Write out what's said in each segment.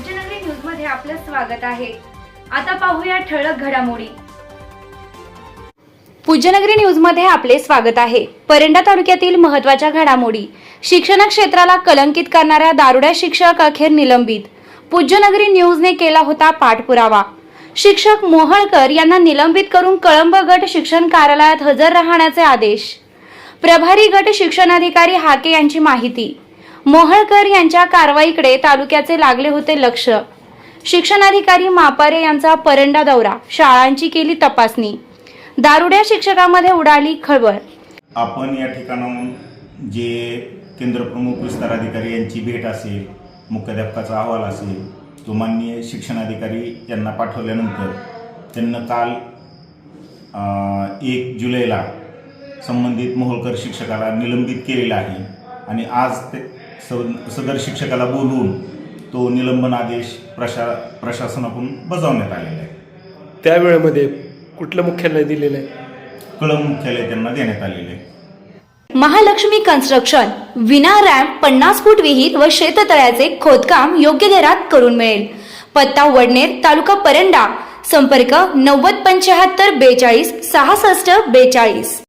पूज्यनगरी न्यूजमध्ये आपलं स्वागत आहे. आता पाहूया ठळक घडामोडी. पूज्यनगरी न्यूजमध्ये आपले स्वागत आहे. परंडा तालुक्यातील महत्त्वाच्या घडामोडी. शिक्षण क्षेत्राला कलंकित करणाऱ्या दारुड्या शिक्षक अखेर निलंबित. पूज्यनगरी न्यूजने केला होता पाठपुरावा. शिक्षक मोहळकर यांना निलंबित करून कळंब गट शिक्षण कार्यालयात हजर राहण्याचे आदेश. प्रभारी गट शिक्षणाधिकारी हाके यांची माहिती. मोहळकर यांच्या कारवाईकडे तालुक्याचे लागले होते लक्ष. शिक्षणाधिकारी मापारे यांचा परंडा दौरा शाळांची केली तपासणी. दारुड्या शिक्षकामध्ये उडाली खळबळ. आपण या ठिकाणाहून जे केंद्रप्रमुख विस्तार अधिकारी यांची भेट असेल मुख्याध्यापकाचा अहवाल असेल तो माननीय शिक्षणाधिकारी यांना पाठवल्यानंतर त्यांना काल एक जुलैला संबंधित मोहोळकर शिक्षकाला निलंबित केलेला आहे. आणि आज ते सदर शिक्षकाला बोलवून तो निलंबन आदेश प्रशा प्रशासनाकडून बजावण्यात आलेला आहे. त्या वेळेमध्ये कुठलं मुख्यालय दिलेलं आहे? कळंब मुख्यालय त्यांना देण्यात आलेले आहे. महालक्ष्मी कन्स्ट्रक्शन विना रॅम्प पन्नास फूट विहीर व शेततळ्याचे खोदकाम योग्य दरात करून मिळेल. पत्ता वडनेर तालुका परंडा. संपर्क नव्वद पंच्याहत्तर बेचाळीस सहासष्ट बेचाळीस.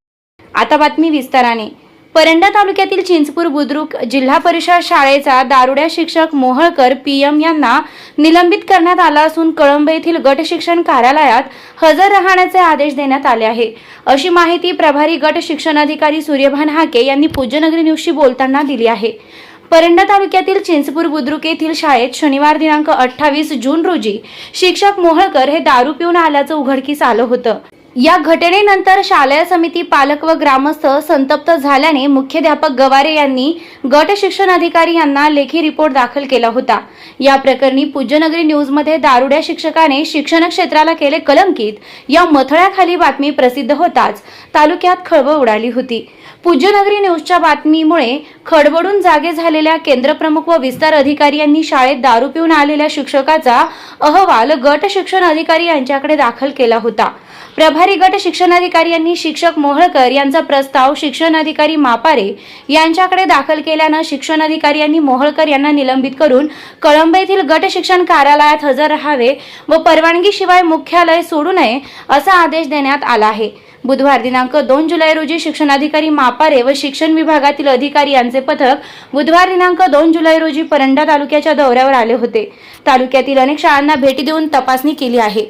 आता बातमी विस्ताराने. परंडा तालुक्यातील चिंचपूर बुद्रुक जिल्हा परिषद शाळेचा दारुड्या शिक्षक मोहळकर पी एम यांना निलंबित करण्यात आला असून कळंब येथील गट शिक्षण कार्यालयात हजर राहण्याचे आदेश देण्यात आले आहे. अशी माहिती प्रभारी गट शिक्षण अधिकारी सूर्यभान हाके यांनी पूज्यनगरी न्यूजशी बोलताना दिली आहे. परंडा तालुक्यातील चिंचपूर बुद्रुक येथील शाळेत शनिवार दिनांक अठ्ठावीस जून रोजी शिक्षक मोहळकर हे दारू पिऊन आल्याचं उघडकीस आलं होतं. या घटनेनंतर शालेय समिती पालक व ग्रामस्थ संतप्त झाल्याने मुख्याध्यापक गवारे यांनी गट शिक्षण अधिकारी यांना लेखी रिपोर्ट दाखल केला होता. या प्रकरणी पूज्यनगरी न्यूजमध्ये दारुड्या शिक्षकाने शिक्षण क्षेत्राला केले कलंकित. या मथळ्याखाली बातमी प्रसिद्ध होताच तालुक्यात खळबळ उडाली होती. पूज्यनगरी न्यूजच्या बातमीमुळे खडबडून जागे झालेल्या केंद्रप्रमुख व विस्तार अधिकारी यांनी शाळेत दारू पिऊन आलेल्या शिक्षकाचा अहवाल गट शिक्षण अधिकारी यांच्याकडे दाखल केला होता. प्रभारी गट शिक्षणाधिकारी यांनी शिक्षक मोहळकर यांचा प्रस्ताव शिक्षण अधिकारी मापारे यांच्याकडे दाखल केल्यानं शिक्षणाधिकारी यांनी मोहळकर यांना निलंबित करून कळंब येथील गट शिक्षण कार्यालयात हजर राहावे व परवानगीशिवाय मुख्यालय सोडू नये असा आदेश देण्यात आला आहे. बुधवार दिनांक दोन जुलै रोजी शिक्षणाधिकारी मापारे व शिक्षण विभागातील अधिकारी यांचे पथक बुधवार दिनांक दोन जुलै रोजी परंडा तालुक्याच्या दौऱ्यावर आले होते. तालुक्यातील अनेक शाळांना भेटी देऊन तपासणी केली आहे.